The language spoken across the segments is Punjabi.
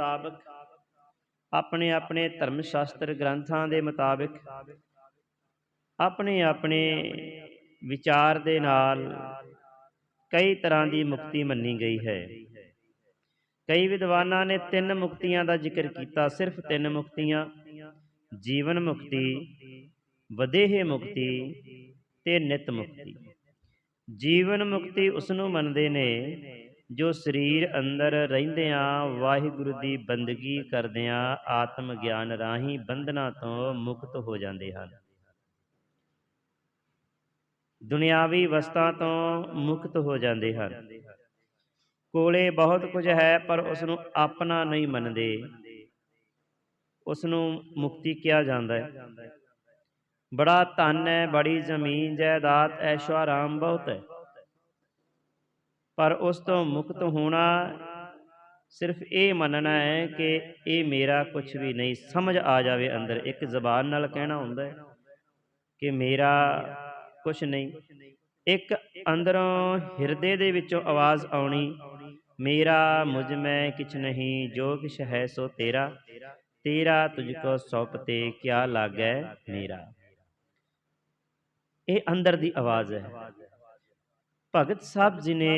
ਮੁਤਾਬਕ ਆਪਣੇ ਆਪਣੇ ਧਰਮ ਸ਼ਾਸਤਰ ਗ੍ਰੰਥਾਂ ਦੇ ਮੁਤਾਬਕ ਆਪਣੇ ਆਪਣੇ ਵਿਚਾਰ ਦੇ ਨਾਲ ਕਈ ਤਰ੍ਹਾਂ ਦੀ ਮੁਕਤੀ ਮੰਨੀ ਗਈ ਹੈ। ਕਈ ਵਿਦਵਾਨਾਂ ਨੇ ਤਿੰਨ ਮੁਕਤੀਆਂ ਦਾ ਜ਼ਿਕਰ ਕੀਤਾ, ਸਿਰਫ ਤਿੰਨ ਮੁਕਤੀਆਂ, ਜੀਵਨ ਮੁਕਤੀ, ਵਧੇਹੇ ਮੁਕਤੀ ਤੇ ਨਿਤ ਮੁਕਤੀ। ਜੀਵਨ ਮੁਕਤੀ ਉਸ ਨੂੰ ਮੰਨਦੇ ਨੇ ਜੋ ਸਰੀਰ ਅੰਦਰ ਰਹਿੰਦਿਆਂ ਵਾਹਿਗੁਰੂ ਦੀ ਬੰਦਗੀ ਕਰਦਿਆਂ ਆਤਮ ਗਿਆਨ ਰਾਹੀਂ ਬੰਧਨਾਂ ਤੋਂ ਮੁਕਤ ਹੋ ਜਾਂਦੇ ਹਨ। ਦੁਨਿਆਵੀ ਵਸਤਾਂ ਤੋਂ ਮੁਕਤ ਹੋ ਜਾਂਦੇ ਹਨ। ਕੋਲੇ ਬਹੁਤ ਕੁਝ ਹੈ, ਪਰ ਉਸ ਨੂੰ ਆਪਣਾ ਨਹੀਂ ਮੰਨਦੇ। ਉਸ ਨੂੰ ਮੁਕਤੀ ਕਿਹਾ ਜਾਂਦਾ ਹੈ। ਬੜਾ ਧਨ ਹੈ, ਬੜੀ ਜ਼ਮੀਨ, ਜਾਇਦਾਦ ਐਸ਼ੋ ਆਰਾਮ ਬਹੁਤ ਹੈ। ਪਰ ਉਸ ਤੋਂ ਮੁਕਤ ਹੋਣਾ ਸਿਰਫ ਇਹ ਮੰਨਣਾ ਹੈ ਕਿ ਇਹ ਮੇਰਾ ਕੁਝ ਵੀ ਨਹੀਂ। ਸਮਝ ਆ ਜਾਵੇ ਅੰਦਰ, ਇੱਕ ਜ਼ਬਾਨ ਨਾਲ ਕਹਿਣਾ ਹੁੰਦਾ ਹੈ ਕਿ ਮੇਰਾ ਕੁਝ ਨਹੀਂ। ਇੱਕ ਅੰਦਰੋਂ ਹਿਰਦੇ ਦੇ ਵਿੱਚੋਂ ਆਵਾਜ਼ ਆਉਣੀ, ਮੇਰਾ ਮੁਝ ਮੈਂ ਕਿਛ ਨਹੀਂ, ਜੋ ਕਿਛ ਹੈ ਸੋ ਤੇਰਾ ਤੇਰਾ ਤੁਝ ਕੋ ਸੌਪਤੇ ਕਿਆ ਲਾਗੈ ਮੇਰਾ। ਇਹ ਅੰਦਰ ਦੀ ਆਵਾਜ਼ ਹੈ। ਭਗਤ ਸਾਹਿਬ ਜੀ ਨੇ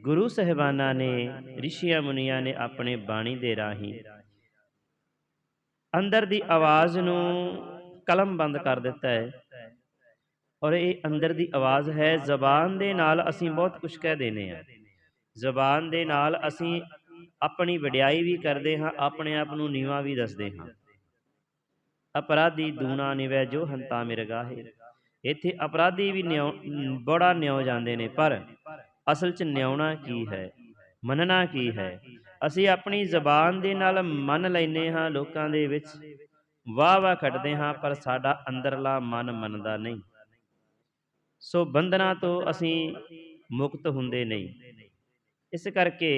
ਗੁਰੂ ਸਹਿਬਾਨਾਂ ਨੇ, ਰਿਸ਼ੀਆਂ ਮੁਨੀਆਂ ਨੇ ਆਪਣੇ ਬਾਣੀ ਦੇ ਰਾਹੀਂ ਅੰਦਰ ਦੀ ਆਵਾਜ਼ ਨੂੰ ਕਲਮ ਬੰਦ ਕਰ ਦਿੱਤਾ ਹੈ। ਔਰ ਇਹ ਅੰਦਰ ਦੀ ਆਵਾਜ਼ ਹੈ, ਜ਼ਬਾਨ ਦੇ ਨਾਲ ਅਸੀਂ ਬਹੁਤ ਕੁਝ ਕਹਿ ਦੇਨੇ ਆ ਜ਼ਬਾਨ ਦੇ ਨਾਲ ਅਸੀਂ ਆਪਣੀ ਵਡਿਆਈ ਵੀ ਕਰਦੇ ਹਾਂ, ਆਪਣੇ ਆਪ ਨੂੰ ਨੀਵਾ ਵੀ ਦੱਸਦੇ ਹਾਂ। ਅਪਰਾਧੀ ਦੂਣਾ ਨਿਵੈ ਜੋ ਹੰਤਾ ਮਿਰਗਾਹੇ। ਇੱਥੇ ਅਪਰਾਧੀ ਵੀ ਨਿਉ, ਬੜਾ ਨਿਉ ਜਾਂਦੇ ਨੇ, ਪਰ ਅਸਲ 'ਚ ਨਿਉਣਾ ਕੀ ਹੈ? ਮੰਨਣਾ ਕੀ ਹੈ? ਅਸੀਂ ਆਪਣੀ ਜ਼ਬਾਨ ਦੇ ਨਾਲ ਮੰਨ ਲੈਨੇ ਹਾਂ ਲੋਕਾਂ ਦੇ ਵਿੱਚ ਵਾਹ ਵਾਹ ਖੱਟਦੇ ਹਾਂ, ਪਰ ਸਾਡਾ ਅੰਦਰਲਾ ਮਨ ਮੰਨਦਾ ਨਹੀਂ। ਸੋ ਬੰਧਨਾਂ ਤੋਂ ਅਸੀਂ ਮੁਕਤ ਹੁੰਦੇ ਨਹੀਂ। ਇਸ ਕਰਕੇ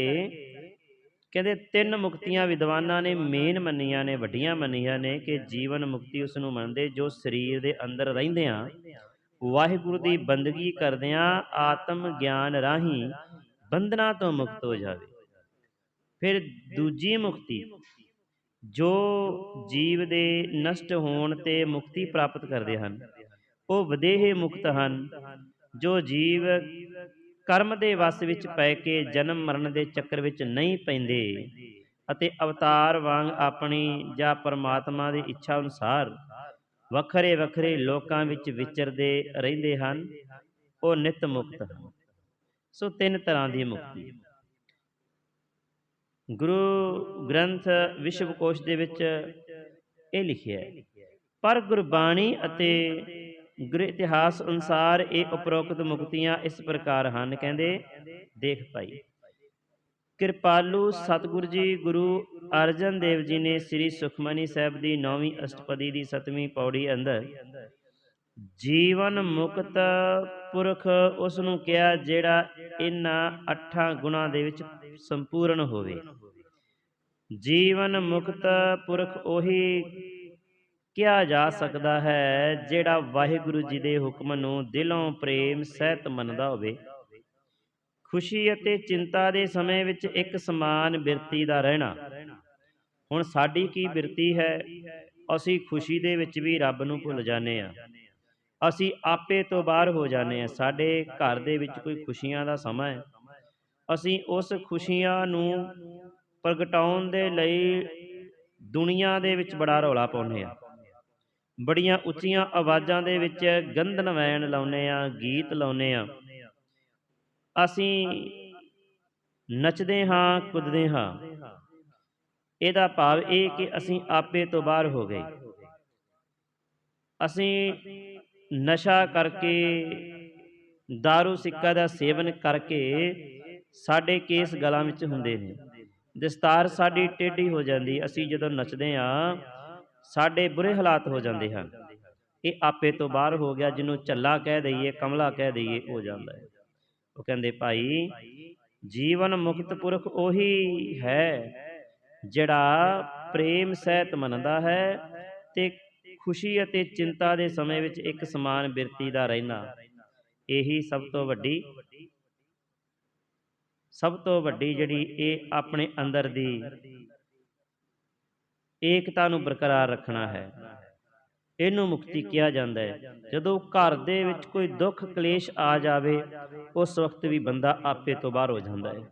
ਕਹਿੰਦੇ ਤਿੰਨ ਮੁਕਤੀਆਂ ਵਿਦਵਾਨਾਂ ਨੇ, ਮੇਨ ਮੰਨੀਆਂ ਨੇ, ਵੱਡੀਆਂ ਮੰਨੀਆਂ ਨੇ ਕਿ ਜੀਵਨ ਮੁਕਤੀ ਉਸ ਨੂੰ ਮੰਨਦੇ ਜੋ ਸਰੀਰ ਦੇ ਅੰਦਰ ਰਹਿੰਦਿਆਂ ਵਾਹਿਗੁਰੂ ਦੀ ਬੰਦਗੀ ਕਰਦਿਆਂ ਆਤਮ ਗਿਆਨ ਰਾਹੀਂ ਬੰਧਨਾਂ ਤੋਂ ਮੁਕਤ ਹੋ ਜਾਵੇ। ਫਿਰ ਦੂਜੀ ਮੁਕਤੀ, ਜੋ ਜੀਵ ਦੇ ਨਸ਼ਟ ਹੋਣ ਤੇ ਮੁਕਤੀ ਪ੍ਰਾਪਤ ਕਰਦੇ ਹਨ, ਉਹ ਵਧੇਹ ਮੁਕਤ ਹਨ, ਜੋ ਜੀਵ ਕਰਮ ਦੇ ਵਸ ਵਿੱਚ ਪੈ ਕੇ ਜਨਮ ਮਰਨ ਦੇ ਚੱਕਰ ਵਿੱਚ ਨਹੀਂ ਪੈਂਦੇ ਅਤੇ ਅਵਤਾਰ ਵਾਂਗ ਆਪਣੀ ਜਾਂ ਪਰਮਾਤਮਾ ਦੀ ਇੱਛਾ ਅਨੁਸਾਰ ਵੱਖਰੇ ਵੱਖਰੇ ਲੋਕਾਂ ਵਿੱਚ ਵਿਚਰਦੇ ਰਹਿੰਦੇ ਹਨ, ਉਹ ਨਿਤ ਮੁਕਤ ਹਨ। ਸੋ ਤਿੰਨ ਤਰ੍ਹਾਂ ਦੀ ਮੁਕਤੀ। ਗੁਰੂ ਗ੍ਰੰਥ ਵਿਸ਼ਵਕੋਸ਼ ਦੇ ਵਿੱਚ ਇਹ ਲਿਖਿਆ ਹੈ, ਪਰ ਗੁਰਬਾਣੀ ਅਤੇ ਗੁਰ ਇਤਿਹਾਸ ਅਨੁਸਾਰ ਇਹ ਉਪਰੋਕਤ ਮੁਕਤੀਆਂ ਇਸ ਪ੍ਰਕਾਰ ਹਨ, ਕਹਿੰਦੇ, ਦੇਖ ਪਾਈ ਕਿਰਪਾਲੂ ਸਤਿਗੁਰ ਜੀ, ਗੁਰੂ ਅਰਜਨ ਦੇਵ ਜੀ ਨੇ ਸ੍ਰੀ ਸੁਖਮਨੀ ਸਾਹਿਬ ਦੀ 9ਵੀਂ ਅਸ਼ਟਪਦੀ ਦੀ 7ਵੀਂ ਪੌੜੀ ਅੰਦਰ ਜੀਵਨ ਮੁਕਤ ਪੁਰਖ ਉਸ ਨੂੰ ਕਿਹਾ ਜਿਹੜਾ ਇਹਨਾਂ ਅੱਠਾਂ ਗੁਣਾਂ ਦੇ ਵਿੱਚ ਸੰਪੂਰਨ ਹੋਵੇ। ਜੀਵਨ ਮੁਕਤ ਪੁਰਖ ਉਹੀ ਕਿਹਾ ਜਾ ਸਕਦਾ ਹੈ, ਜਿਹੜਾ ਵਾਹਿਗੁਰੂ ਜੀ ਦੇ ਹੁਕਮ ਨੂੰ ਦਿਲੋਂ ਪ੍ਰੇਮ ਸਹਿਤ ਮੰਨਦਾ ਹੋਵੇ। ਖੁਸ਼ੀ ਅਤੇ ਚਿੰਤਾ ਦੇ ਸਮੇਂ ਵਿੱਚ ਇੱਕ ਸਮਾਨ ਬਿਰਤੀ ਦਾ ਰਹਿਣਾ। ਹੁਣ ਸਾਡੀ ਕੀ ਬਿਰਤੀ ਹੈ? ਅਸੀਂ ਖੁਸ਼ੀ ਦੇ ਵਿੱਚ ਵੀ ਰੱਬ ਨੂੰ ਭੁੱਲ ਜਾਂਦੇ ਆ ਅਸੀਂ ਆਪੇ ਤੋਂ ਬਾਹਰ ਹੋ ਜਾਂਦੇ ਆ ਸਾਡੇ ਘਰ ਦੇ ਵਿੱਚ ਕੋਈ ਖੁਸ਼ੀਆਂ ਦਾ ਸਮਾਂ ਹੈ। ਅਸੀਂ ਉਸ ਖੁਸ਼ੀਆਂ ਨੂੰ ਪ੍ਰਗਟਾਉਣ ਦੇ ਲਈ ਦੁਨੀਆ ਦੇ ਵਿੱਚ ਬੜਾ ਰੌਲਾ ਪਾਉਂਦੇ ਆ ਬੜੀਆਂ ਉੱਚੀਆਂ ਆਵਾਜ਼ਾਂ ਦੇ ਵਿੱਚ ਗੰਧਨ ਵੈਣ ਲਾਉਨੇ ਆ ਗੀਤ ਲਾਉਨੇ ਆ ਅਸੀਂ ਨੱਚਦੇ ਹਾਂ, ਕੁੱਦਦੇ ਹਾਂ। ਇਹਦਾ ਭਾਵ ਇਹ ਕਿ ਅਸੀਂ ਆਪੇ ਤੋਂ ਬਾਹਰ ਹੋ ਗਏ। ਅਸੀਂ ਨਸ਼ਾ ਕਰਕੇ दारू ਸਿੱਕਾ ਦਾ ਸੇਵਨ ਕਰਕੇ ਸਾਡੇ ਕੇਸ ਗਲਾਂ ਵਿੱਚ ਹੁੰਦੇ ਨੇ। ਦਸਤਾਰ ਸਾਡੀ ਟੇਢੀ ਹੋ ਜਾਂਦੀ, ਅਸੀਂ ਜਦੋਂ ਨੱਚਦੇ ਆ ਸਾਡੇ ਬੁਰੇ ਹਾਲਾਤ ਹੋ ਜਾਂਦੇ ਹਨ। ਇਹ ਆਪੇ ਤੋਂ ਬਾਹਰ ਹੋ ਗਿਆ, ਜਿਹਨੂੰ ਝੱਲਾ ਕਹਿ ਦਈਏ, ਕਮਲਾ ਕਹਿ ਦਈਏ ਹੋ ਜਾਂਦਾ ਹੈ। ਉਹ ਕਹਿੰਦੇ, ਭਾਈ, ਜੀਵਨ ਮੁਕਤ ਪੁਰਖ ਉਹੀ ਹੈ ਜਿਹੜਾ ਪ੍ਰੇਮ ਸਹਿਤ ਮੰਨਦਾ ਹੈ ਤੇ ਖੁਸ਼ੀ ਅਤੇ ਚਿੰਤਾ ਦੇ ਸਮੇਂ ਵਿੱਚ ਇੱਕ ਸਮਾਨ ਬਿਰਤੀ ਦਾ ਰਹਿਣਾ ਇਹੀ ਸਭ ਤੋਂ ਵੱਡੀ, ਸਭ ਤੋਂ ਵੱਡੀ ਜਿਹੜੀ ਇਹ ਆਪਣੇ ਅੰਦਰ ਦੀ ਏਕਤਾ ਨੂੰ ਬਰਕਰਾਰ ਰੱਖਣਾ ਹੈ। ਇਹਨੂੰ ਮੁਕਤੀ ਕਿਹਾ ਜਾਂਦਾ ਹੈ। ਜਦੋਂ ਘਰ ਦੇ ਵਿੱਚ ਕੋਈ ਦੁੱਖ, ਕਲੇਸ਼ ਆ ਜਾਵੇ, ਉਸ ਵਕਤ ਵੀ ਬੰਦਾ ਆਪੇ ਤੋਂ ਬਾਹਰ ਹੋ ਜਾਂਦਾ ਹੈ।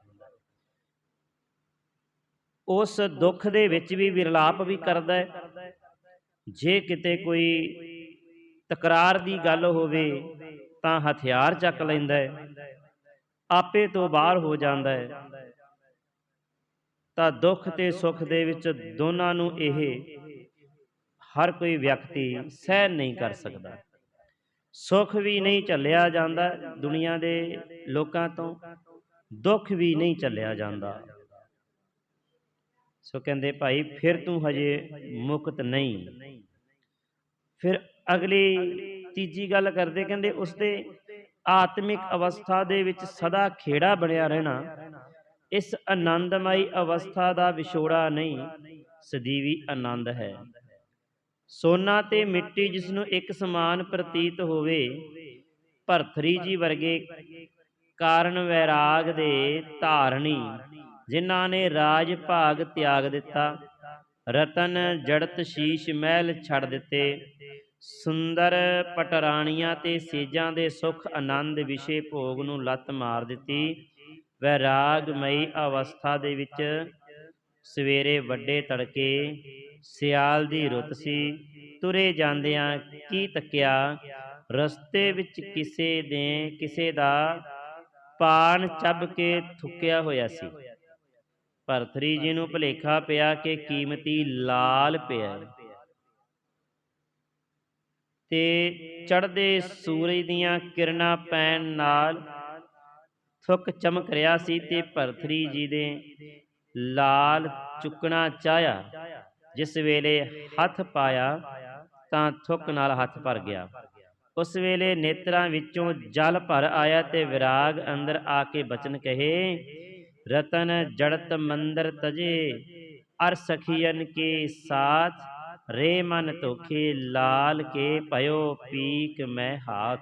ਉਸ ਦੁੱਖ ਦੇ ਵਿੱਚ ਵੀ ਵਿਰਲਾਪ ਵੀ ਕਰਦਾ ਹੈ। ਜੇ ਕਿਤੇ ਕੋਈ ਤਕਰਾਰ ਦੀ ਗੱਲ ਹੋਵੇ, ਤਾਂ ਹਥਿਆਰ ਚੱਕ ਲੈਂਦਾ ਹੈ। ਆਪੇ ਤੋਂ ਬਾਹਰ ਹੋ ਜਾਂਦਾ ਹੈ। ਤਾਂ ਦੁੱਖ ਤੇ ਸੁੱਖ ਦੇ ਵਿੱਚ ਦੋਨਾਂ ਨੂੰ ਇਹ ਹਰ ਕੋਈ ਵਿਅਕਤੀ ਸਹਿ ਨਹੀਂ ਕਰ ਸਕਦਾ। ਸੁੱਖ ਵੀ ਨਹੀਂ ਝੱਲਿਆ ਜਾਂਦਾ ਦੁਨੀਆ ਦੇ ਲੋਕਾਂ ਤੋਂ, ਦੁੱਖ ਵੀ ਨਹੀਂ ਝੱਲਿਆ ਜਾਂਦਾ। ਸੋ ਕਹਿੰਦੇ, ਭਾਈ, ਫਿਰ ਤੂੰ ਹਜੇ ਮੁਕਤ ਨਹੀਂ। ਫਿਰ ਅਗਲੀ ਤੀਜੀ ਗੱਲ ਕਰਦੇ, ਕਹਿੰਦੇ, ਉਸਦੇ ਆਤਮਿਕ ਅਵਸਥਾ ਦੇ ਵਿੱਚ ਸਦਾ ਖੇੜਾ ਬਣਿਆ ਰਹਿਣਾ ਇਸ ਆਨੰਦਮਈ ਅਵਸਥਾ ਦਾ ਵਿਛੋੜਾ ਨਹੀਂ, ਸਦੀਵੀ ਆਨੰਦ ਹੈ। ਸੋਨਾ ਤੇ ਮਿੱਟੀ ਜਿਸ ਨੂੰ ਇੱਕ ਸਮਾਨ ਪ੍ਰਤੀਤ ਹੋਵੇ, ਭਰਥਰੀ ਜੀ ਵਰਗੇ ਕਾਰਨ ਵੈਰਾਗ ਦੇ ਧਾਰਣੀ, ਜਿਨ੍ਹਾਂ ਨੇ ਰਾਜ ਭਾਗ ਤਿਆਗ ਦਿੱਤਾ, ਰਤਨ ਜੜਤ ਸ਼ੀਸ਼ ਮਹਿਲ ਛੱਡ ਦਿੱਤੇ, ਸੁੰਦਰ ਪਟਰਾਣੀਆਂ ਤੇ ਸੇਜਾਂ ਦੇ ਸੁਖ ਆਨੰਦ ਵਿਸ਼ੇ ਭੋਗ ਨੂੰ ਲੱਤ ਮਾਰ ਦਿੱਤੀ ਵੈਰਾਗਮਈ ਅਵਸਥਾ ਦੇ ਵਿੱਚ ਸਵੇਰੇ ਵੱਡੇ ਤੜਕੇ ਸਿਆਲ ਦੀ ਰੁੱਤ ਸੀ, ਤੁਰੇ ਜਾਂਦਿਆਂ ਕੀ ਤੱਕਿਆ, ਰਸਤੇ ਵਿੱਚ ਕਿਸੇ ਦੇ ਕਿਸੇ ਦਾ ਪਾਨ ਚੱਬ ਕੇ ਥੁੱਕਿਆ ਹੋਇਆ ਸੀ। ਭਰਤਰੀ ਜੀ ਨੂੰ ਭਲੇਖਾ ਪਿਆ ਕਿ ਕੀਮਤੀ ਲਾਲ ਪਿਆ। ਤੇ ਚੜ੍ਹਦੇ ਸੂਰਜ ਦੀਆਂ ਕਿਰਨਾਂ ਪੈਣ ਨਾਲ ਥੁੱਕ ਚਮਕ ਰਿਹਾ ਸੀ ਤੇ ਭਰਥਰੀ ਜੀ ਦੇ ਲਾਲ ਚੁੱਕਣਾ ਚਾਹਿਆ। ਜਿਸ ਵੇਲੇ ਹੱਥ ਪਾਇਆ ਤਾਂ ਥੁੱਕ ਨਾਲ ਹੱਥ ਭਰ ਗਿਆ। ਉਸ ਵੇਲੇ ਨੇਤਰਾਂ ਵਿੱਚੋਂ ਜਲ ਭਰ ਆਇਆ ਤੇ ਵਿਰਾਗ ਅੰਦਰ ਆ ਕੇ ਬਚਨ ਕਹੇ, ਰਤਨ ਜੜਤ ਮੰਦਰ ਤਜੇ, ਅਰ ਸਖੀਨ ਕੇ ਸਾਥ, ਰੇ ਮਨ ਧੋਖੇ ਲਾਲ ਕੇ ਭਇਓ ਪੀਕ ਮੈਂ ਹਾਥ।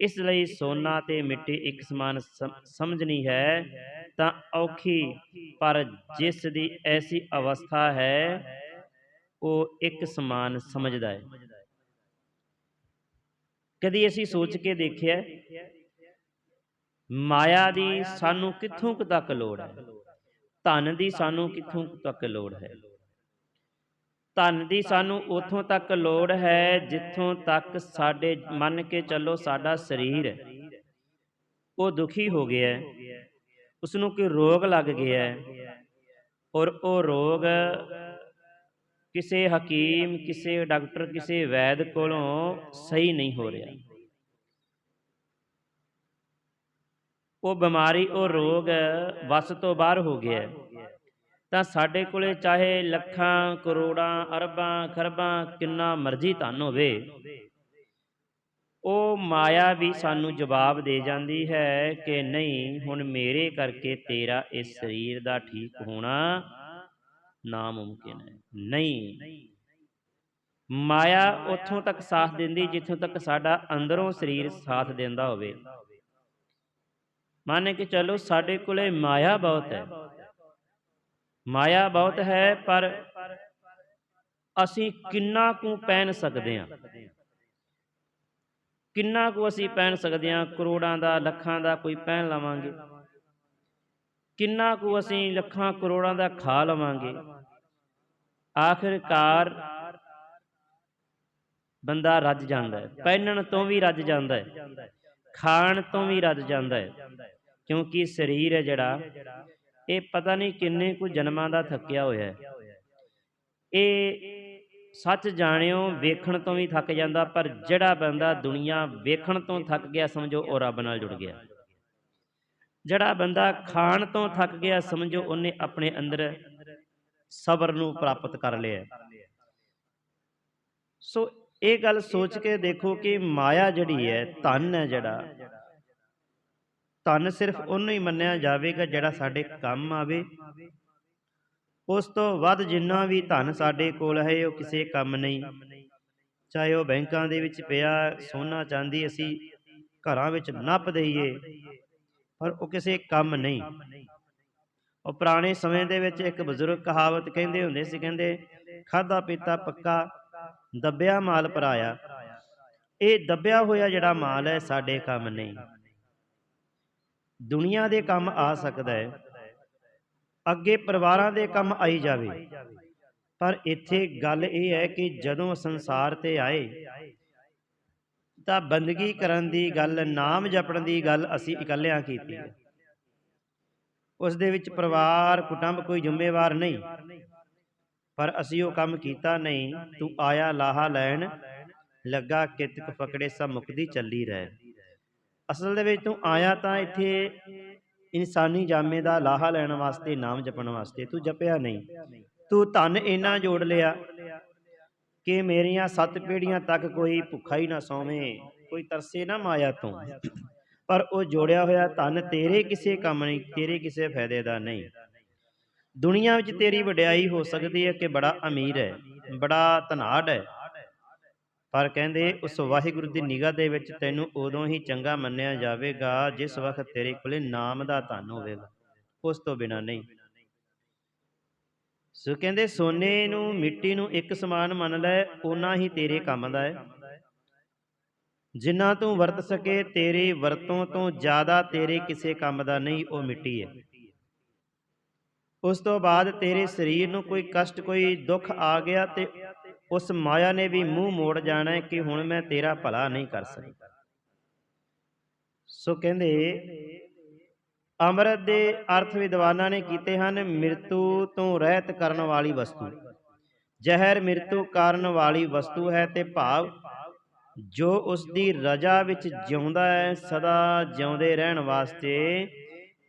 ਇਸ ਲਈ ਸੋਨਾ ਤੇ ਮਿੱਟੀ ਇੱਕ ਸਮਾਨ ਸਮਝਣੀ ਹੈ ਤਾਂ ਔਖੀ ਪਰ ਜਿਸ ਦੀ ਐਸੀ ਅਵਸਥਾ ਹੈ ਉਹ ਇੱਕ ਸਮਾਨ ਸਮਝਦਾ ਹੈ। ਕਦੀ ਅਸੀਂ ਸੋਚ ਕੇ ਦੇਖਿਆ ਮਾਇਆ ਦੀ ਸਾਨੂੰ ਕਿੱਥੋਂ ਤੱਕ ਲੋੜ ਹੈ? ਧਨ ਦੀ ਸਾਨੂੰ ਕਿੱਥੋਂ ਤੱਕ ਲੋੜ ਹੈ? ਧਨ ਦੀ ਸਾਨੂੰ ਉਥੋਂ ਤੱਕ ਲੋੜ ਹੈ, ਜਿੱਥੋਂ ਤੱਕ ਸਾਡੇ ਮੰਨ ਕੇ ਚੱਲੋ ਸਾਡਾ ਸਰੀਰ ਉਹ ਦੁਖੀ ਹੋ ਗਿਆ ਹੈ। ਉਸ ਨੂੰ ਕੋਈ ਰੋਗ ਲੱਗ ਗਿਆ ਹੈ। ਔਰ ਉਹ ਰੋਗ ਕਿਸੇ ਹਕੀਮ, ਕਿਸੇ ਡਾਕਟਰ, ਕਿਸੇ ਵੈਦ ਕੋਲੋਂ ਸਹੀ ਨਹੀਂ ਹੋ ਰਿਹਾ। ਉਹ ਬਿਮਾਰੀ, ਉਹ ਰੋਗ ਵਸ ਤੋਂ ਬਾਹਰ ਹੋ ਗਿਆ ਹੈ। ਤਾਂ ਸਾਡੇ ਕੋਲੇ ਚਾਹੇ ਲੱਖਾਂ, ਕਰੋੜਾਂ, ਅਰਬਾਂ, ਖਰਬਾਂ ਕਿੰਨਾ ਮਰਜ਼ੀ ਧਨ ਹੋਵੇ, ਉਹ ਮਾਇਆ ਵੀ ਸਾਨੂੰ ਜਵਾਬ ਦੇ ਜਾਂਦੀ ਹੈ ਕਿ ਨਹੀਂ, ਹੁਣ ਮੇਰੇ ਕਰਕੇ ਤੇਰਾ ਇਸ ਸਰੀਰ ਦਾ ਠੀਕ ਹੋਣਾ ਨਾਮੁਮਕਿਨ ਹੈ। ਨਹੀਂ। ਮਾਇਆ ਉੱਥੋਂ ਤੱਕ ਸਾਥ ਦਿੰਦੀ ਜਿੱਥੋਂ ਤੱਕ ਸਾਡਾ ਅੰਦਰੋਂ ਸਰੀਰ ਸਾਥ ਦਿੰਦਾ ਹੋਵੇ। ਮੰਨ ਕੇ ਚੱਲੋ ਸਾਡੇ ਕੋਲੇ ਮਾਇਆ ਬਹੁਤ ਹੈ। ਮਾਇਆ ਬਹੁਤ ਹੈ, ਪਰ ਅਸੀਂ ਕਿੰਨਾ ਕੁ ਪਹਿਨ ਸਕਦੇ ਹਾਂ? ਕਿੰਨਾ ਕੁ ਅਸੀਂ ਪਹਿਨ ਸਕਦੇ ਹਾਂ? ਕਰੋੜਾਂ ਦਾ, ਲੱਖਾਂ ਦਾ ਕੋਈ ਪਹਿਨ ਲਵਾਂਗੇ? ਕਿੰਨਾ ਕੁ ਅਸੀਂ ਲੱਖਾਂ, ਕਰੋੜਾਂ ਦਾ ਖਾ ਲਵਾਂਗੇ? ਆਖਿਰਕਾਰ ਬੰਦਾ ਰੱਜ ਜਾਂਦਾ ਹੈ। ਪਹਿਨਣ ਤੋਂ ਵੀ ਰੱਜ ਜਾਂਦਾ ਹੈ। ਖਾਣ ਤੋਂ ਵੀ ਰੱਜ ਜਾਂਦਾ ਹੈ। ਕਿਉਂਕਿ ਸਰੀਰ ਹੈ ਜਿਹੜਾ ਇਹ ਪਤਾ ਨਹੀਂ ਕਿੰਨੇ ਕੁ ਜਨਮਾਂ ਦਾ ਥੱਕਿਆ ਹੋਇਆ ਇਹ ਸੱਚ ਜਾਣਿਓ, ਵੇਖਣ ਤੋਂ ਵੀ ਥੱਕ ਜਾਂਦਾ, ਪਰ ਜਿਹੜਾ ਬੰਦਾ ਦੁਨੀਆ ਵੇਖਣ ਤੋਂ ਥੱਕ ਗਿਆ, ਸਮਝੋ ਉਹ ਰੱਬ ਨਾਲ ਜੁੜ ਗਿਆ। ਜਿਹੜਾ ਬੰਦਾ ਖਾਣ ਤੋਂ ਥੱਕ ਗਿਆ, ਸਮਝੋ ਉਹਨੇ ਆਪਣੇ ਅੰਦਰ ਸਬਰ ਨੂੰ ਪ੍ਰਾਪਤ ਕਰ ਲਿਆ। ਸੋ ਇਹ ਗੱਲ ਸੋਚ ਕੇ ਦੇਖੋ ਕਿ ਮਾਇਆ ਜਿਹੜੀ ਹੈ, ਧਨ ਹੈ ਜਿਹੜਾ ਧਨ ਸਿਰਫ ਉਹਨੂੰ ਹੀ ਮੰਨਿਆ ਜਾਵੇਗਾ ਜਿਹੜਾ ਸਾਡੇ ਕੰਮ ਆਵੇ। ਉਸ ਤੋਂ ਵੱਧ ਜਿੰਨਾ ਵੀ ਧਨ ਸਾਡੇ ਕੋਲ ਹੈ, ਉਹ ਕਿਸੇ ਕੰਮ ਨਹੀਂ। ਚਾਹੇ ਉਹ ਬੈਂਕਾਂ ਦੇ ਵਿੱਚ ਪਿਆ, ਸੋਨਾ, ਚਾਂਦੀ ਅਸੀਂ ਘਰਾਂ ਵਿੱਚ ਨੱਪ ਦਈਏ, ਪਰ ਉਹ ਕਿਸੇ ਕੰਮ ਨਹੀਂ। ਉਹ ਪੁਰਾਣੇ ਸਮੇਂ ਦੇ ਵਿੱਚ ਇੱਕ ਬਜ਼ੁਰਗ ਕਹਾਵਤ ਕਹਿੰਦੇ ਹੁੰਦੇ ਸੀ, ਕਹਿੰਦੇ ਖਾਦਾ ਪੀਤਾ ਪੱਕਾ, ਦੱਬਿਆ ਮਾਲ ਪਰਾਇਆ। ਇਹ ਦੱਬਿਆ ਹੋਇਆ ਜਿਹੜਾ ਮਾਲ ਹੈ, ਸਾਡੇ ਕੰਮ ਨਹੀਂ। ਦੁਨੀਆ ਦੇ ਕੰਮ ਆ ਸਕਦਾ ਹੈ। ਅੱਗੇ ਪਰਿਵਾਰਾਂ ਦੇ ਕੰਮ ਆਈ ਜਾਵੇ। ਪਰ ਇੱਥੇ ਗੱਲ ਇਹ ਹੈ ਕਿ ਜਦੋਂ ਸੰਸਾਰ ਤੇ ਆਏ, ਤਾਂ ਬੰਦਗੀ ਕਰਨ ਦੀ ਗੱਲ, ਨਾਮ ਜਪਣ ਦੀ ਗੱਲ ਅਸੀਂ ਇਕੱਲਿਆਂ ਕੀਤੀ ਹੈ। ਉਸ ਦੇ ਵਿੱਚ ਪਰਿਵਾਰ, ਕੁਟੁੰਬ ਕੋਈ ਜ਼ਿੰਮੇਵਾਰ ਨਹੀਂ। ਪਰ ਅਸੀਂ ਉਹ ਕੰਮ ਕੀਤਾ ਨਹੀਂ। ਤੂੰ ਆਇਆ ਲਾਹਾ ਲੈਣ, ਲੱਗਾ ਕਿਤਕ ਫਕੜੇ ਸਭ ਮੁਕਦੀ ਚੱਲੀ ਰਹਿ ਅਸਲ ਦੇ ਵਿੱਚ ਤੂੰ ਆਇਆ ਤਾਂ ਇੱਥੇ ਇਨਸਾਨੀ ਜਾਮੇ ਦਾ ਲਾਹਾ ਲੈਣ ਵਾਸਤੇ, ਨਾਮ ਜਪਣ ਵਾਸਤੇ, ਤੂੰ ਜਪਿਆ ਨਹੀਂ। ਤੂੰ ਧਨ ਇੰਨਾ ਜੋੜ ਲਿਆ ਕਿ ਮੇਰੀਆਂ ਸੱਤ ਪੀੜ੍ਹੀਆਂ ਤੱਕ ਕੋਈ ਭੁੱਖਾ ਹੀ ਨਾ ਸੌਵੇਂ, ਕੋਈ ਤਰਸੇ ਨਾ ਮਾਇਆ ਤੋਂ। ਪਰ ਉਹ ਜੋੜਿਆ ਹੋਇਆ ਧਨ ਤੇਰੇ ਕਿਸੇ ਕੰਮ ਨਹੀਂ, ਤੇਰੇ ਕਿਸੇ ਫਾਇਦੇ ਦਾ ਨਹੀਂ। ਦੁਨੀਆ ਵਿੱਚ ਤੇਰੀ ਵਡਿਆਈ ਹੋ ਸਕਦੀ ਹੈ ਕਿ ਬੜਾ ਅਮੀਰ ਹੈ, ਬੜਾ ਧਨਾੜ ਹੈ। ਪਰ ਕਹਿੰਦੇ ਉਸ ਵਾਹਿਗੁਰੂ ਦੀ ਨਿਗਾਹ ਦੇ ਵਿੱਚ ਤੈਨੂੰ ਉਦੋਂ ਹੀ ਚੰਗਾ ਮੰਨਿਆ ਜਾਵੇਗਾ ਜਿਸ ਵਕਤ ਤੇਰੇ ਕੋਲੇ ਨਾਮ ਦਾ ਧਨ ਹੋਵੇਗਾ। ਉਸ ਤੋਂ ਬਿਨਾ ਨਹੀਂ। ਸੋ ਕਹਿੰਦੇ ਸੋਨੇ ਨੂੰ ਮਿੱਟੀ ਨੂੰ ਇੱਕ ਸਮਾਨ ਮੰਨ ਲੈ ਓਨਾ ਹੀ ਤੇਰੇ ਕੰਮ ਦਾ ਹੈ। ਜਿੰਨਾ ਤੂੰ ਵਰਤ ਸਕੇ ਤੇਰੀ ਵਰਤੋਂ ਤੋਂ ਜ਼ਿਆਦਾ ਤੇਰੇ ਕਿਸੇ ਕੰਮ ਦਾ ਨਹੀਂ ਉਹ ਮਿੱਟੀ ਹੈ। ਉਸ ਤੋਂ ਬਾਅਦ ਤੇਰੇ ਸਰੀਰ ਨੂੰ ਕੋਈ ਕਸ਼ਟ ਕੋਈ ਦੁੱਖ ਆ ਗਿਆ ਤੇ ਉਸ ਮਾਇਆ ਨੇ ਵੀ ਮੂੰਹ ਮੋੜ ਜਾਣਾ ਹੈ ਕਿ ਹੁਣ ਮੈਂ ਤੇਰਾ ਭਲਾ ਨਹੀਂ ਕਰ ਸਕਦਾ। ਸੋ ਕਹਿੰਦੇ, ਅੰਮ੍ਰਿਤ ਦੇ ਅਰਥ ਵਿਦਵਾਨਾਂ ਨੇ ਕੀਤੇ ਹਨ, ਮਿਰਤੂ ਤੋਂ ਰਹਿਤ ਕਰਨ ਵਾਲੀ ਵਸਤੂ। ਜ਼ਹਿਰ ਮਿਰਤੂ ਕਾਰਨ ਵਾਲੀ ਵਸਤੂ ਹੈ ਤੇ ਭਾਵ ਜੋ ਉਸ ਦੀ ਰਜਾ ਵਿੱਚ ਜਿਉਂਦਾ ਹੈ, ਸਦਾ ਜਿਉਂਦੇ ਰਹਿਣ ਵਾਸਤੇ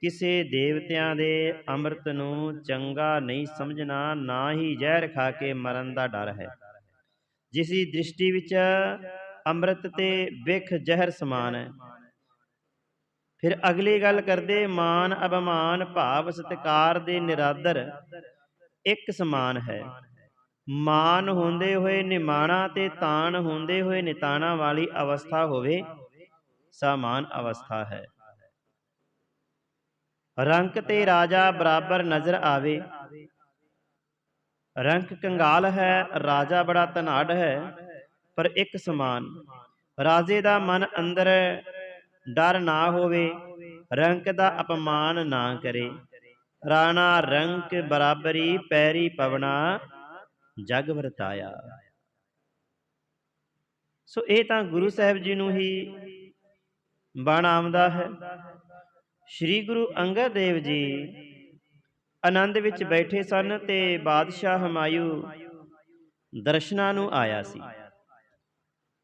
ਕਿਸੇ ਦੇਵਤਿਆਂ ਦੇ ਅੰਮ੍ਰਿਤ ਨੂੰ ਚੰਗਾ ਨਹੀਂ ਸਮਝਣਾ, ਨਾ ਹੀ ਜ਼ਹਿਰ ਖਾ ਕੇ ਮਰਨ ਦਾ ਡਰ ਹੈ। ਜਿਸ ਦੀ ਦ੍ਰਿਸ਼ਟੀ ਵਿੱਚ ਅੰਮ੍ਰਿਤ ਤੇ ਵਿਖ ਜ਼ਹਿਰ ਸਮਾਨ ਹੈ। ਫਿਰ ਅਗਲੀ ਗੱਲ ਕਰਦੇ ਮਾਨ ਅਭਮਾਨ ਭਾਵ ਸਤਕਾਰ ਦੇ ਨਿਰਾਦਰ ਇੱਕ ਸਮਾਨ ਹੈ। ਮਾਨ ਹੁੰਦੇ ਹੋਏ ਨਿਮਾਣਾ ਤੇ ਤਾਣ ਹੁੰਦੇ ਹੋਏ ਨਿਤਾਣਾ ਵਾਲੀ ਅਵਸਥਾ ਹੋਵੇ, ਸਮਾਨ ਅਵਸਥਾ ਹੈ। ਰੰਕ ਤੇ ਰਾਜਾ ਬਰਾਬਰ ਨਜ਼ਰ ਆਵੇ ਰੰਕ ਕੰਗਾਲ ਹੈ, ਰਾਜਾ ਬੜਾ ਧਨਾੜ ਹੈ, ਪਰ ਇੱਕ ਸਮਾਨ। ਰਾਜੇ ਦਾ ਮਨ ਅੰਦਰ ਡਰ ਨਾ ਹੋਵੇ, ਰੰਕ ਦਾ ਅਪਮਾਨ ਨਾ ਕਰੇ। ਰਾਣਾ ਰੰਕ ਬਰਾਬਰੀ ਪੈਰੀ ਪਵਣਾ, ਜਗ ਵਰਤਾਇਆ। ਸੋ ਇਹ ਤਾਂ ਗੁਰੂ ਸਾਹਿਬ ਜੀ ਨੂੰ ਹੀ ਬਣ ਆਉਂਦਾ ਹੈ। ਸ੍ਰੀ ਗੁਰੂ ਅੰਗਦ ਦੇਵ ਜੀ ਆਨੰਦ ਵਿੱਚ ਬੈਠੇ ਸਨ ਤੇ ਬਾਦਸ਼ਾਹ ਹਮਾਯੂ ਦਰਸ਼ਨਾਂ ਨੂੰ ਆਇਆ ਸੀ।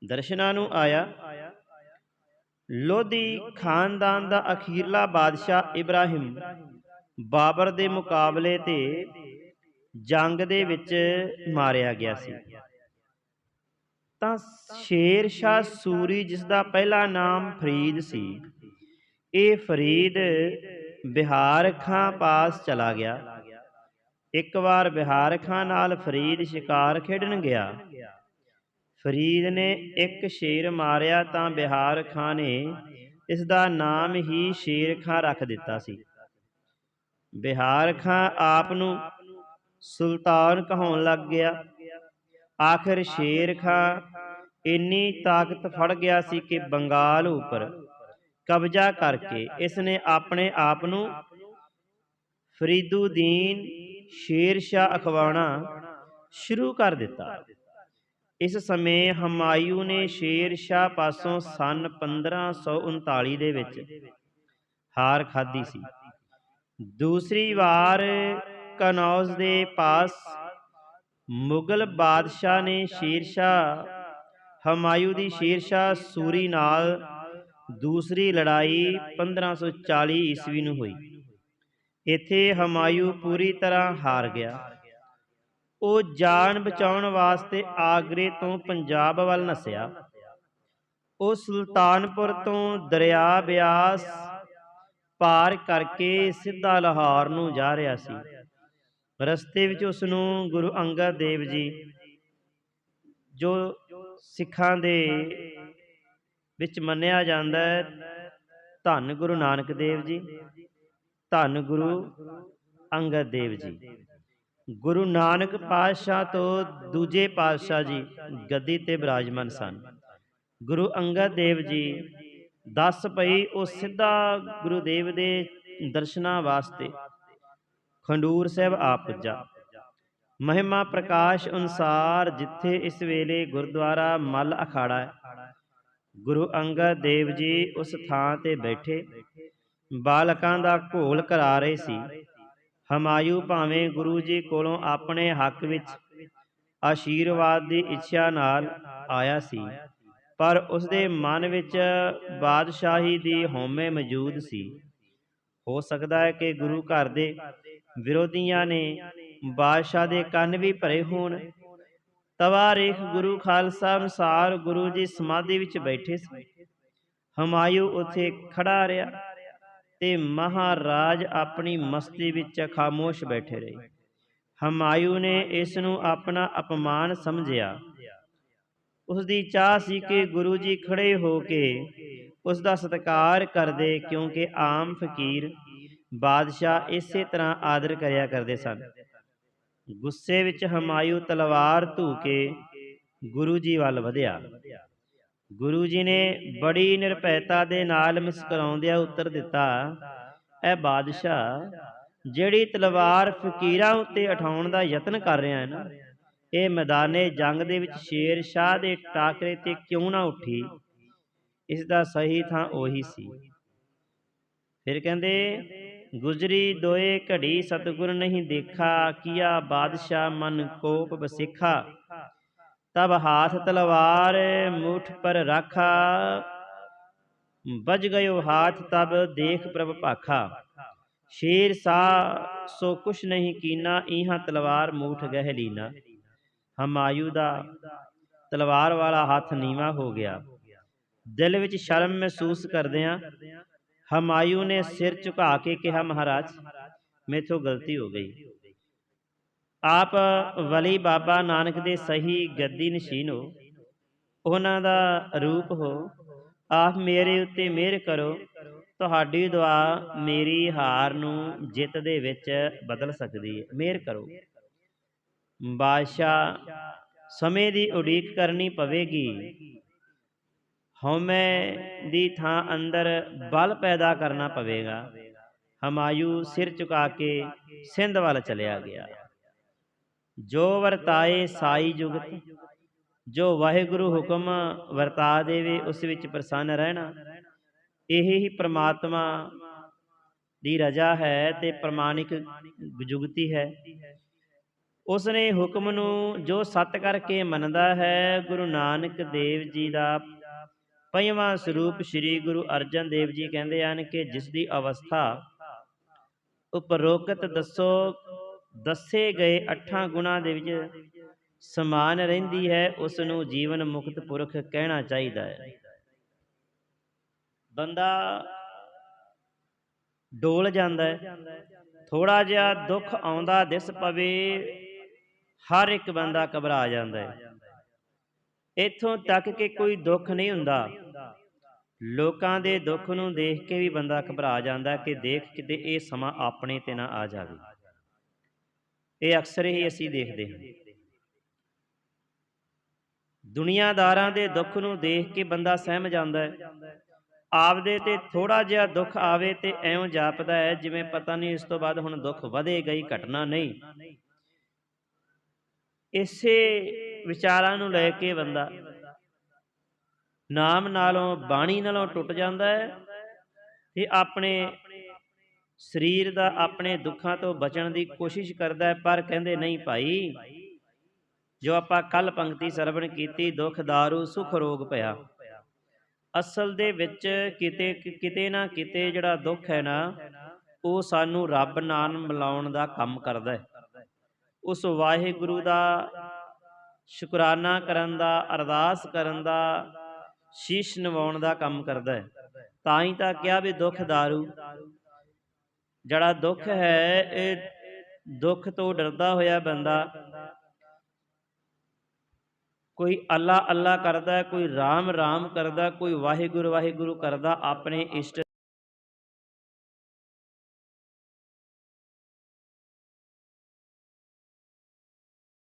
ਦਰਸ਼ਨਾਂ ਨੂੰ ਆਇਆ ਲੋਧੀ ਖਾਨਦਾਨ ਦਾ ਅਖੀਰਲਾ ਬਾਦਸ਼ਾਹ ਇਬਰਾਹਿਮ। ਬਾਬਰ ਦੇ ਮੁਕਾਬਲੇ ਤੇ ਜੰਗ ਦੇ ਵਿੱਚ ਮਾਰਿਆ ਗਿਆ ਸੀ। ਤਾਂ ਸ਼ੇਰ ਸ਼ਾਹ ਸੂਰੀ ਜਿਸ ਦਾ ਪਹਿਲਾ ਨਾਮ ਫਰੀਦ ਸੀ। ਇਹ ਫਰੀਦ ਬਿਹਾਰ ਖਾਂ ਪਾਸ ਚਲਾ ਗਿਆ। ਇੱਕ ਵਾਰ ਬਿਹਾਰ ਖਾਂ ਨਾਲ ਫਰੀਦ ਸ਼ਿਕਾਰ ਖੇਡਣ ਗਿਆ। ਫਰੀਦ ਨੇ ਇੱਕ ਸ਼ੇਰ ਮਾਰਿਆ ਤਾਂ ਬਿਹਾਰ ਖਾਂ ਨੇ ਇਸ ਦਾ ਨਾਮ ਹੀ ਸ਼ੇਰ ਖਾਂ ਰੱਖ ਦਿੱਤਾ ਸੀ। ਬਿਹਾਰ ਖਾਂ ਆਪ ਨੂੰ ਸੁਲਤਾਨ ਕਹਾਉਣ ਲੱਗ ਗਿਆ। ਆਖਿਰ ਸ਼ੇਰ ਖਾਂ ਇੰਨੀ ਤਾਕਤ ਫੜ ਗਿਆ ਸੀ ਕਿ ਬੰਗਾਲ ਉੱਪਰ ਕਬਜ਼ਾ ਕਰਕੇ ਇਸ ਨੇ ਆਪਣੇ ਆਪ ਨੂੰ ਫਰੀਦੁਦੀਨ ਸ਼ੇਰ ਸ਼ਾਹ ਅਖਵਾਣਾ ਸ਼ੁਰੂ ਕਰ ਦਿੱਤਾ। ਇਸ ਸਮੇਂ ਹਮਾਯੂ ਨੇ ਸ਼ੇਰ ਸ਼ਾਹ ਪਾਸੋਂ ਸਨ 1539 ਦੇ ਵਿੱਚ ਹਾਰ ਖਾਧੀ ਸੀ। ਦੂਸਰੀ ਵਾਰ ਕਨੌਜ ਦੇ ਪਾਸ ਮੁਗਲ ਬਾਦਸ਼ਾਹ ਨੇ ਸ਼ੇਰ ਸ਼ਾਹ ਹਮਾਯੂ ਦੀ ਸ਼ੇਰ ਸ਼ਾਹ ਸੂਰੀ ਨਾਲ ਦੂਸਰੀ ਲੜਾਈ 1540 ਈਸਵੀ ਨੂੰ ਹੋਈ। ਇੱਥੇ ਹਮਾਯੂ ਪੂਰੀ ਤਰ੍ਹਾਂ ਹਾਰ ਗਿਆ। ਉਹ ਜਾਨ ਬਚਾਉਣ ਵਾਸਤੇ ਆਗਰੇ ਤੋਂ ਪੰਜਾਬ ਵੱਲ ਨਸਿਆ। ਉਹ ਸੁਲਤਾਨਪੁਰ ਤੋਂ ਦਰਿਆ ਬਿਆਸ ਪਾਰ ਕਰਕੇ ਸਿੱਧਾ ਲਾਹੌਰ ਨੂੰ ਜਾ ਰਿਹਾ ਸੀ। ਰਸਤੇ ਵਿੱਚ ਉਸ ਨੂੰ ਗੁਰੂ ਅੰਗਦ ਦੇਵ ਜੀ, ਜੋ ਸਿੱਖਾਂ ਦੇ ਵਿੱਚ ਮੰਨਿਆ ਜਾਂਦਾ ਹੈ। ਧੰਨ ਗੁਰੂ ਨਾਨਕ ਦੇਵ ਜੀ, ਧੰਨ ਗੁਰੂ ਅੰਗਦ ਦੇਵ ਜੀ। ਗੁਰੂ ਨਾਨਕ ਪਾਤਸ਼ਾਹ ਤੋਂ ਦੂਜੇ ਪਾਤਸ਼ਾਹ ਜੀ ਗੱਦੀ ਤੇ ਬਿਰਾਜਮਾਨ ਸਨ। ਗੁਰੂ ਅੰਗਦ ਦੇਵ ਜੀ ਦੱਸ ਪਈ ਉਹ ਸਿੱਧਾ ਗੁਰੂ ਦੇਵ ਦੇ ਦਰਸ਼ਨਾਂ ਵਾਸਤੇ ਖੰਡੂਰ ਸਾਹਿਬ ਆ ਪੁੱਜਾ। ਮਹਿਮਾ ਪ੍ਰਕਾਸ਼ ਅਨੁਸਾਰ ਜਿੱਥੇ ਇਸ ਵੇਲੇ ਗੁਰਦੁਆਰਾ ਮੱਲ ਅਖਾੜਾ ਹੈ ਗੁਰੂ ਅੰਗਦ ਦੇਵ ਜੀ ਉਸ ਥਾਂ ਤੇ ਬੈਠੇ। ਬਾਲਕਾਂ ਦਾ ਘੋਲ ਕਰਾ ਰਹੇ ਸੀ। ਹਮਾਯੂ ਭਾਵੇਂ ਗੁਰੂ ਜੀ ਕੋਲੋਂ ਆਪਣੇ ਹੱਕ ਵਿੱਚ ਆਸ਼ੀਰਵਾਦ ਦੀ ਇੱਛਾ ਨਾਲ ਆਇਆ ਸੀ, ਪਰ ਉਸ ਦੇ ਮਨ ਵਿੱਚ ਬਾਦਸ਼ਾਹੀ ਦੀ ਹਉਮੈ ਮੌਜੂਦ ਸੀ। ਹੋ ਸਕਦਾ ਹੈ ਕਿ ਗੁਰੂ ਘਰ ਦੇ ਵਿਰੋਧੀਆਂ ਨੇ ਬਾਦਸ਼ਾਹ ਦੇ ਕੰਨ ਵੀ ਭਰੇ ਹੋਣ। ਤਵਾਰੀਖ ਗੁਰੂ ਖਾਲਸਾ ਅਨੁਸਾਰ ਗੁਰੂ ਜੀ ਸਮਾਧੀ ਵਿੱਚ ਬੈਠੇ ਸੀ। ਹਮਾਯੂ ਉੱਥੇ ਖੜਾ ਰਿਹਾ ਤੇ ਮਹਾਰਾਜ ਆਪਣੀ ਮਸਤੀ ਵਿੱਚ ਖਾਮੋਸ਼ ਬੈਠੇ ਰਹੇ। ਹਮਾਯੂ ਨੇ ਇਸ ਨੂੰ ਆਪਣਾ ਅਪਮਾਨ ਸਮਝਿਆ। ਉਸ ਦੀ ਚਾਹ ਸੀ ਕਿ ਗੁਰੂ ਜੀ ਖੜੇ ਹੋ ਕੇ ਉਸ ਦਾ ਸਤਿਕਾਰ ਕਰਦੇ ਕਿਉਂਕਿ ਆਮ ਫਕੀਰ ਬਾਦਸ਼ਾਹ ਇਸੇ ਤਰ੍ਹਾਂ ਆਦਰ ਕਰਿਆ ਕਰਦੇ ਸਨ। ਗੁੱਸੇ ਵਿੱਚ ਹਮਾਯੂ ਤਲਵਾਰ ਧੂ ਕੇ ਗੁਰੂ ਜੀ ਵੱਲ ਵਧਿਆ। ਗੁਰੂ ਜੀ ਨੇ ਬੜੀ ਨਿਰਭੈਤਾ ਦੇ ਨਾਲ ਮੁਸਕਰਾਉਂਦਿਆਂ ਉੱਤਰ ਦਿੱਤਾ, ਐ ਬਾਦਸ਼ਾਹ, ਜਿਹੜੀ ਤਲਵਾਰ ਫਕੀਰਾਂ ਉੱਤੇ ਉਠਾਉਣ ਦਾ ਯਤਨ ਕਰ ਰਿਹਾ ਹੈ ਨਾ, ਇਹ ਮੈਦਾਨੇ ਜੰਗ ਦੇ ਵਿੱਚ ਸ਼ੇਰ ਸ਼ਾਹ ਦੇ ਟਾਕਰੇ ਤੇ ਕਿਉਂ ਨਾ ਉੱਠੀ? ਇਸ ਦਾ ਸਹੀ ਥਾਂ ਉਹੀ ਸੀ। ਫਿਰ ਕਹਿੰਦੇ ਗੁਜਰੀ ਦੋਏ ਘੜੀ ਸਤਗੁਰ ਨਹੀਂ ਦੇਖਾ, ਕੀਆ ਬਾਦਸ਼ਾਹ ਮਨ ਕੋਪ ਬਸਿਖਾ ਤਬ ਹਾਥ ਤਲਵਾਰ ਮੁਠ ਪਰ ਰਾਖਾ ਬਜ ਗਇਓ ਹਾਥ ਤਬ ਦੇਖ ਪ੍ਰਭ ਭਾਖਾ। ਸ਼ੇਰ ਸਾ ਸੋ ਕੁਛ ਨਹੀਂ ਕੀਨਾ ਇਹਾਂ ਤਲਵਾਰ ਮੂਠ ਗਹਿ ਲੀਨਾ। ਹਮਾਯੂ ਦਾ ਤਲਵਾਰ ਵਾਲਾ ਹੱਥ ਨੀਵਾ ਹੋ ਗਿਆ। ਦਿਲ ਵਿੱਚ ਸ਼ਰਮ ਮਹਿਸੂਸ ਕਰਦਿਆਂ ਹਮਾਯੂ ਨੇ ਸਿਰ ਝੁਕਾ ਕੇ ਕਿਹਾ ਮਹਾਰਾਜ ਮੇਥੋਂ ਗਲਤੀ ਹੋ ਗਈ ਆਪ ਵਲੀ ਬਾਬਾ ਨਾਨਕ ਦੇ ਸਹੀ ਗੱਦੀ ਨਸ਼ੀਨ ਹੋ ਉਹਨਾਂ ਦਾ ਰੂਪ ਹੋ ਆਪ ਮੇਰੇ ਉੱਤੇ ਮਿਹਰ ਕਰੋ ਤੁਹਾਡੀ ਦੁਆ ਮੇਰੀ ਹਾਰ ਨੂੰ ਜਿੱਤ ਦੇ ਵਿੱਚ ਬਦਲ ਸਕਦੀ ਹੈ ਮਿਹਰ ਕਰੋ ਬਾਦਸ਼ਾਹ ਸਮੇਂ ਦੀ ਉਡੀਕ ਕਰਨੀ ਪਵੇਗੀ ਹਉਮੈ ਦੀ ਥਾਂ ਅੰਦਰ ਬਲ ਪੈਦਾ ਕਰਨਾ ਪਵੇਗਾ। ਹਮਾਯੂ ਸਿਰ ਝੁਕਾ ਕੇ ਸਿੰਧ ਵੱਲ ਚਲਿਆ ਗਿਆ। ਜੋ ਵਰਤਾਏ ਸਾਈ ਜੁਗਤ, ਜੋ ਵਾਹਿਗੁਰੂ ਹੁਕਮ ਵਰਤਾ ਦੇਵੇ, ਉਸ ਵਿੱਚ ਪ੍ਰਸੰਨ ਰਹਿਣਾ। ਇਹ ਹੀ ਪ੍ਰਮਾਤਮਾ ਦੀ ਰਜਾ ਹੈ ਤੇ ਪ੍ਰਮਾਣਿਕ ਜੁਗਤੀ ਹੈ। ਉਸ ਨੇ ਹੁਕਮ ਨੂੰ ਜੋ ਸਤ ਕਰਕੇ ਮੰਨਦਾ ਹੈ, ਗੁਰੂ ਨਾਨਕ ਦੇਵ ਜੀ ਦਾ ਪੰਜਵਾਂ ਸਰੂਪ ਸ੍ਰੀ ਗੁਰੂ ਅਰਜਨ ਦੇਵ ਜੀ ਕਹਿੰਦੇ ਹਨ ਕਿ ਜਿਸ ਦੀ ਅਵਸਥਾ ਉਪਰੋਕਤ ਦੱਸੋ, ਦੱਸੇ ਗਏ ਅੱਠਾਂ ਗੁਣਾ ਦੇ ਵਿੱਚ ਸਮਾਨ ਰਹਿੰਦੀ ਹੈ ਉਸ ਨੂੰ ਜੀਵਨ ਮੁਕਤ ਪੁਰਖ ਕਹਿਣਾ ਚਾਹੀਦਾ ਹੈ। ਬੰਦਾ ਡੋਲ ਜਾਂਦਾ ਹੈ ਥੋੜਾ ਜਿਹਾ ਦੁੱਖ ਆਉਂਦਾ, ਦਿਸ ਪਵੇ, ਹਰ ਇੱਕ ਬੰਦਾ ਘਬਰਾ ਜਾਂਦਾ ਹੈ। ਇੱਥੋਂ ਤੱਕ ਕਿ ਕੋਈ ਦੁੱਖ ਨਹੀਂ ਹੁੰਦਾ। ਲੋਕਾਂ ਦੇ ਦੁੱਖ ਨੂੰ ਦੇਖ ਕੇ ਵੀ ਬੰਦਾ ਘਬਰਾ ਜਾਂਦਾ ਕਿ ਦੇਖ ਕਿਤੇ ਇਹ ਸਮਾਂ ਆਪਣੇ ਤੇ ਨਾ ਆ ਜਾਵੇ। ਇਹ ਅਕਸਰ ਹੀ ਅਸੀਂ ਦੇਖਦੇ ਹਾਂ। ਦੁਨੀਆਦਾਰਾਂ ਦੇ ਦੁੱਖ ਨੂੰ ਦੇਖ ਕੇ ਬੰਦਾ ਸਹਿਮ ਜਾਂਦਾ ਹੈ। ਆਪਦੇ ਤੇ ਥੋੜਾ ਜਿਹਾ ਦੁੱਖ ਆਵੇ ਤੇ ਐਉਂ ਜਾਪਦਾ ਹੈ ਜਿਵੇਂ ਪਤਾ ਨਹੀਂ ਇਸ ਤੋਂ ਬਾਅਦ ਹੁਣ ਦੁੱਖ ਵਧੇ ਗਈ ਘਟਨਾ ਨਹੀਂ। ਇਸੇ ਵਿਚਾਰਾਂ ਨੂੰ ਲੈ ਕੇ ਬੰਦਾ ਨਾਮ ਨਾਲੋਂ, ਬਾਣੀ ਨਾਲੋਂ ਟੁੱਟ ਜਾਂਦਾ ਹੈ ਤੇ ਆਪਣੇ ਸਰੀਰ ਦਾ ਆਪਣੇ ਦੁੱਖਾਂ ਤੋਂ ਬਚਣ ਦੀ ਕੋਸ਼ਿਸ਼ ਕਰਦਾ ਹੈ, ਪਰ ਕਹਿੰਦੇ ਨਹੀਂ ਭਾਈ, ਜੋ ਆਪਾਂ ਕੱਲ ਪੰਕਤੀ ਸਰਵਣ ਕੀਤੀ, ਦੁੱਖ दारू ਸੁਖ, ਰੋਗ ਪਿਆ। ਅਸਲ ਦੇ ਵਿੱਚ ਕਿਤੇ ਕਿਤੇ ਨਾ ਕਿਤੇ ਜਿਹੜਾ ਦੁੱਖ ਹੈ ਨਾ, ਉਹ ਸਾਨੂੰ ਰੱਬ ਨਾਲ ਮਿਲਾਉਣ ਦਾ ਕੰਮ ਕਰਦਾ ਹੈ। ਉਸ ਵਾਹਿਗੁਰੂ ਦਾ ਸ਼ੁਕਰਾਨਾ ਕਰਨ ਦਾ, ਅਰਦਾਸ ਕਰਨ ਦਾ ਸ਼ੀਸ਼ ਨਵਾਉਣ ਦਾ ਕੰਮ ਕਰਦਾ ਹੈ। ਤਾਂ ਹੀ ਤਾਂ ਕਿਹਾ ਵੀ ਦੁੱਖ दारू ਜਿਹੜਾ ਦੁੱਖ ਹੈ, ਇਹ ਦੁੱਖ ਤੋਂ ਡਰਦਾ ਹੋਇਆ ਬੰਦਾ ਕੋਈ ਅੱਲਾ ਅੱਲਾ ਕਰਦਾ, ਕੋਈ ਰਾਮ ਰਾਮ ਕਰਦਾ, ਕੋਈ ਵਾਹਿਗੁਰੂ ਵਾਹਿਗੁਰੂ ਕਰਦਾ, ਆਪਣੇ ਇਸ਼ਟ